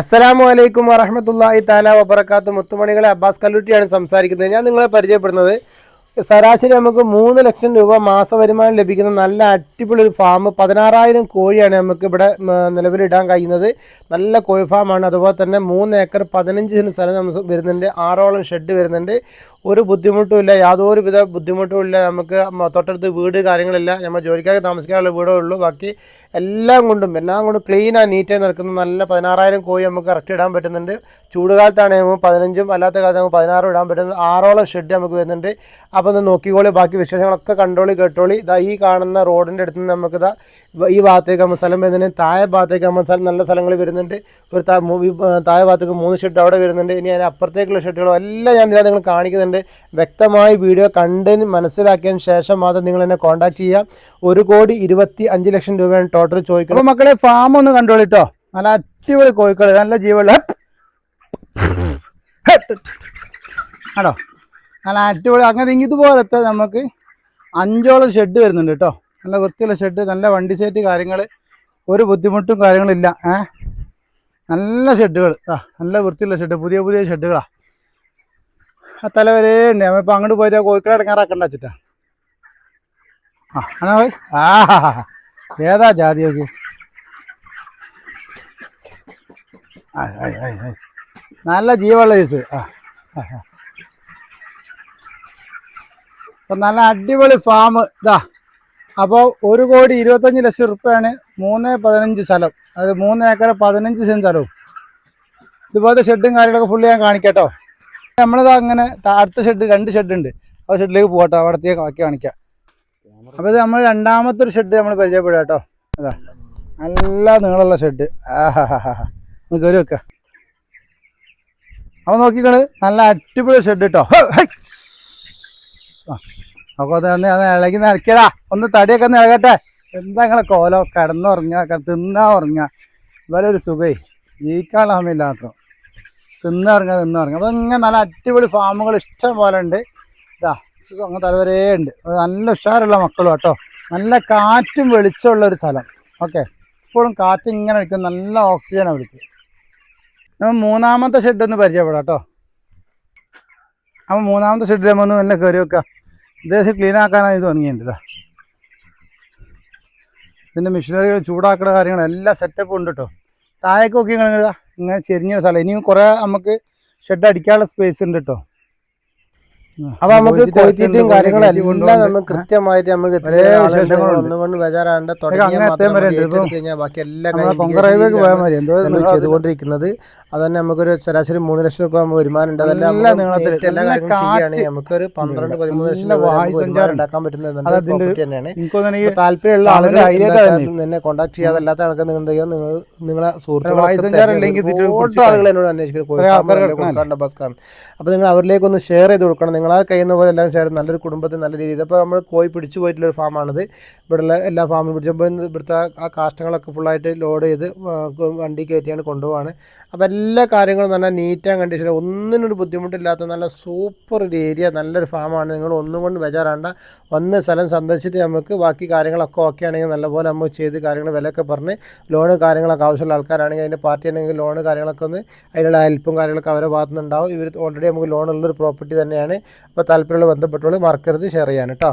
അസ്സലാമു അലൈക്കും വറഹമത്തല്ലാഹി താല വബർക്കാത്തു മുത്തുമണികളെ അബ്ബാസ് കല്ലൂട്ടിയാണ് സംസാരിക്കുന്നത്. ഞാൻ നിങ്ങളെ പരിചയപ്പെടുന്നത് ശരാശരി നമുക്ക് മൂന്ന് ലക്ഷം രൂപ മാസ വരുമാനം ലഭിക്കുന്ന നല്ല അടിപൊളി ഒരു ഫാം പതിനാറായിരം കോഴിയാണ് നമുക്ക് ഇവിടെ നിലവിലിടാൻ കഴിയുന്നത്. നല്ല കോഴി ഫാമാണ് അതുപോലെ തന്നെ മൂന്ന് ഏക്കർ പതിനഞ്ച് സ്ഥലം നമുക്ക് വരുന്നുണ്ട്. ആറോളം ഷെഡ് വരുന്നുണ്ട്. ഒരു ബുദ്ധിമുട്ടും ഇല്ല യാതൊരു വിധ ബുദ്ധിമുട്ടും ഇല്ല. നമുക്ക് തൊട്ടടുത്ത് വീട് കാര്യങ്ങളില്ല. നമ്മൾ ജോലിക്കാർക്ക് താമസിക്കാനുള്ള വീടേ ഉള്ളൂ. ബാക്കി എല്ലാം കൊണ്ടും എല്ലാം കൊണ്ടും ക്ലീനാണ് നീറ്റായി നിൽക്കുന്ന നല്ല പതിനാറായിരം കോഴി നമുക്ക് കറക്റ്റ് ഇടാൻ പറ്റുന്നുണ്ട്. ചൂടുകാലത്താണ് നമുക്ക് പതിനഞ്ചും അല്ലാത്ത കാലത്ത് നമുക്ക് പതിനാറും ഇടാൻ പറ്റുന്നത്. ആറോളം ഷെഡ് നമുക്ക് വരുന്നുണ്ട്. അപ്പോൾ ഒന്ന് നോക്കിക്കോളി ബാക്കി വിശേഷങ്ങളൊക്കെ കണ്ടോളി കേട്ടോളി. ഇതാ ഈ കാണുന്ന റോഡിന്റെ അടുത്ത് നിന്ന് നമുക്ക് ഇതാ ഈ ഭാഗത്തേക്ക് നമ്മൾ സ്ഥലം വരുന്നുണ്ട്. താഴെ ഭാഗത്തേക്ക് നമ്മൾ സ്ഥലം നല്ല സ്ഥലങ്ങൾ വരുന്നുണ്ട്. ഒരു താഴെ ഭാഗത്തേക്ക് മൂന്ന് ഷെഡ് അവിടെ വരുന്നുണ്ട്. ഇനി അതിന് അപ്പുറത്തേക്കുള്ള ഷെഡുകളും എല്ലാം ഞാൻ നിങ്ങൾ കാണിക്കുന്നുണ്ട്. വ്യക്തമായി വീഡിയോ കണ്ടതിന് മനസ്സിലാക്കിയതിന് ശേഷം മാത്രം നിങ്ങൾ എന്നെ കോൺടാക്ട് ചെയ്യുക. ഒരു കോടി ഇരുപത്തി അഞ്ച് ലക്ഷം രൂപയാണ് ടോട്ടൽ ചോദിക്കുന്നത്. അപ്പോൾ മക്കളെ ഫാം ഒന്ന് കണ്ടോളിട്ടോ നല്ല അടിപൊളി കോഴിക്കൾ നല്ല ജീവുള്ള. ആണോ നല്ല അടിപൊളി. അങ്ങനെ ഇതുപോലത്തെ നമുക്ക് അഞ്ചോളം ഷെഡ് വരുന്നുണ്ട് കേട്ടോ നല്ല വൃത്തിയുള്ള ഷെഡ് നല്ല വണ്ടി സേറ്റ് കാര്യങ്ങൾ ഒരു ബുദ്ധിമുട്ടും കാര്യങ്ങളില്ല ഏ? നല്ല ഷെഡുകൾ ആ നല്ല വൃത്തിയുള്ള ഷെഡ് പുതിയ പുതിയ ഷെഡുകളാ ആ തല വരെ ഉണ്ട്. നമ്മളിപ്പോൾ അങ്ങോട്ട് പോയിട്ട് കോഴിക്കട ഇടങ്ങാറാക്കണ്ട വെച്ചിട്ടാ. ആ അങ്ങനെ പോയി? ആ ഏതാ ജാതി ആയ്. നല്ല ജീവുള്ള കേസ് ആ നല്ല അടിപൊളി ഫാം ഇതാ. അപ്പോൾ ഒരു കോടി ഇരുപത്തഞ്ച് ലക്ഷം റുപ്യാണ് മൂന്ന് പതിനഞ്ച് സ്ഥലം. അത് മൂന്ന് ഏക്കർ പതിനഞ്ച് സെന്റ് സ്ഥലവും. ഇതുപോലത്തെ ഷെഡും കാര്യങ്ങളൊക്കെ ഫുള്ള് ഞാൻ കാണിക്കട്ടോ. നമ്മളിതാ അങ്ങനെ അടുത്ത ഷെഡ് രണ്ട് ഷെഡ് ഉണ്ട്. ആ ഷെഡിലേക്ക് പോകട്ടോ അവിടത്തേക്ക് ബാക്കി കാണിക്കാം. അപ്പോൾ ഇത് നമ്മൾ രണ്ടാമത്തെ ഒരു ഷെഡ് നമ്മൾ പരിചയപ്പെടുക കേട്ടോ. അതാ. നല്ല നീളമുള്ള ഷെഡ് ഒന്ന് കയറി വെക്ക അപ്പോൾ നോക്കിക്കണ് നല്ല അടിപൊളി ഷെഡ് കേട്ടോ. അപ്പോൾ ഒന്ന് ഇളകി നിറക്കടാ ഒന്ന് തടിയൊക്കെ ഒന്ന് ഇളകട്ടെ. എന്താ നിങ്ങളെ കോലോ? കിടന്നുറങ്ങുക തിന്നാ ഉറങ്ങുക. ഇവരെ ഒരു സുഖേ. ജീവിക്കാനുള്ള സമയമില്ല മാത്രം തിന്നുറങ്ങുക തിന്നിറങ്ങുക അപ്പോൾ ഇങ്ങനെ നല്ല അടിപൊളി ഫാമുകൾ ഇഷ്ടം പോലെ ഉണ്ട്. ഇതാ അങ്ങ് തലവരേ ഉണ്ട്. നല്ല ഉഷാറുള്ള മക്കളും കേട്ടോ നല്ല കാറ്റും വെളിച്ചമുള്ള ഒരു സ്ഥലം. ഓക്കെ. എപ്പോഴും കാറ്റ് ഇങ്ങനെ അടിക്കും നല്ല ഓക്സിജൻ അവർക്ക് നമ്മൾ മൂന്നാമത്തെ ഷെഡ് ഒന്ന് പരിചയപ്പെടാം കേട്ടോ അപ്പോൾ മൂന്നാമത്തെ ഷെഡ് നമ്മൾ ഒന്ന് നല്ല കയറി വെക്കുക ഇദ്ദേഹം ക്ലീൻ ആക്കാനായി തുടങ്ങിയിട്ടുണ്ട് ഇതാ ഇതിന്റെ മെഷീനറികൾ ചൂടാക്കുന്ന കാര്യങ്ങൾ എല്ലാ സെറ്റപ്പും ഉണ്ട് കേട്ടോ താഴേക്ക് നോക്കി ഇങ്ങനെ ഇങ്ങനെ ചെരിഞ്ഞ സ്ഥലം. ഇനിയും കുറേ നമുക്ക് ഷെഡ് അടിക്കാനുള്ള സ്പേസ് ഉണ്ട് കേട്ടോ അപ്പൊ നമുക്ക് കോഴിത്തീറ്റയും കാര്യങ്ങളും എല്ലാം. നമുക്ക് കൃത്യമായിട്ട് നമുക്ക് ഒന്നുകൊണ്ട് ബേജാറാണ്ട് ബാക്കി എല്ലാ നമ്മളെ കാര്യം കൊങ്കറയിലേക്ക് പോയാൽ മതി. എന്തോ ചെയ്തുകൊണ്ടിരിക്കുന്നത് അത് തന്നെ നമുക്കൊരു ശരാശരി മൂന്ന് ലക്ഷം രൂപ വരുമാനം ഉണ്ട്. അതെല്ലാം എല്ലാ കാര്യങ്ങളും ചെയ്യുകയാണെങ്കിൽ നമുക്കൊരു പന്ത്രണ്ട് പതിമൂന്ന് ലക്ഷം രൂപ ഉണ്ടാക്കാൻ പറ്റുന്ന അത് നല്ല അതിന്റെ property തന്നെയാണ്. അപ്പൊ താല്പര്യമുള്ള ആളുകൾ തന്നെ. കോൺടാക്ട് ചെയ്യാതെ അല്ലാത്ത നിങ്ങൾ നിങ്ങൾ നിങ്ങളെ സുഹൃത്തുക്കളെ ആളുകൾ എന്നോട് അന്വേഷിക്കുന്നത് ആൾക്കാർ കിടക്കണല്ലോ. അപ്പോൾ നിങ്ങൾ അവരിലേക്ക് ഒന്ന് ഷെയർ ചെയ്ത് കൊടുക്കണം. നിങ്ങളാ കഴിയുന്ന പോലെ എല്ലാം ഷെയർ നല്ലൊരു കുടുംബത്തിൽ നല്ല രീതിയിൽ ഇപ്പോൾ നമ്മൾ കോഴി പിടിച്ചു പോയിട്ടുള്ള ഒരു ഫാമാണിത്. ഇവിടെയുള്ള എല്ലാ ഫാമിലും പിടിച്ചപ്പോൾ ഇവിടുത്തെ ആ കാഷ്ടങ്ങളൊക്കെ ഫുള്ളായിട്ട് ലോഡ് ചെയ്ത് വണ്ടി കയറ്റിയാണ് കൊണ്ടുപോവാണ്. അപ്പോൾ എല്ലാ കാര്യങ്ങളും നല്ല നീറ്റ് ആൻഡ് കണ്ടീഷൻ ഒന്നിനൊരു ബുദ്ധിമുട്ടില്ലാത്ത നല്ല സൂപ്പർ ഒരു ഏരിയ നല്ലൊരു ഫാമാണ്. നിങ്ങൾ ഒന്നും കൊണ്ട് ബേജാറാണ്ട. വന്ന് സ്ഥലം സന്ദർശിച്ചിട്ട് നമുക്ക് ബാക്കി കാര്യങ്ങളൊക്കെ ഓക്കെ ആണെങ്കിൽ നല്ലപോലെ നമ്മൾ ചെയ്ത് കാര്യങ്ങൾ വിലയൊക്കെ പറഞ്ഞ് ലോണ് കാര്യങ്ങളൊക്കെ ആവശ്യമുള്ള ആൾക്കാരാണെങ്കിൽ അതിന്റെ പാർട്ടി ആണെങ്കിൽ ലോണ് കാര്യങ്ങളൊക്കെ ഒന്ന് അതിനുള്ള ഹെൽപ്പും കാര്യങ്ങളൊക്കെ അവരുടെ ഭാഗത്തുനിന്നുണ്ടാവും. ഇവർ ഓൾറെഡി നമുക്ക് ലോണുള്ളൊരു പ്രോപ്പർട്ടി തന്നെയാണ്. അപ്പോൾ താല്പര്യമുള്ള ബന്ധപ്പെട്ടോളൂ മറക്കരുത് ഷെയർ ചെയ്യാൻ കേട്ടോ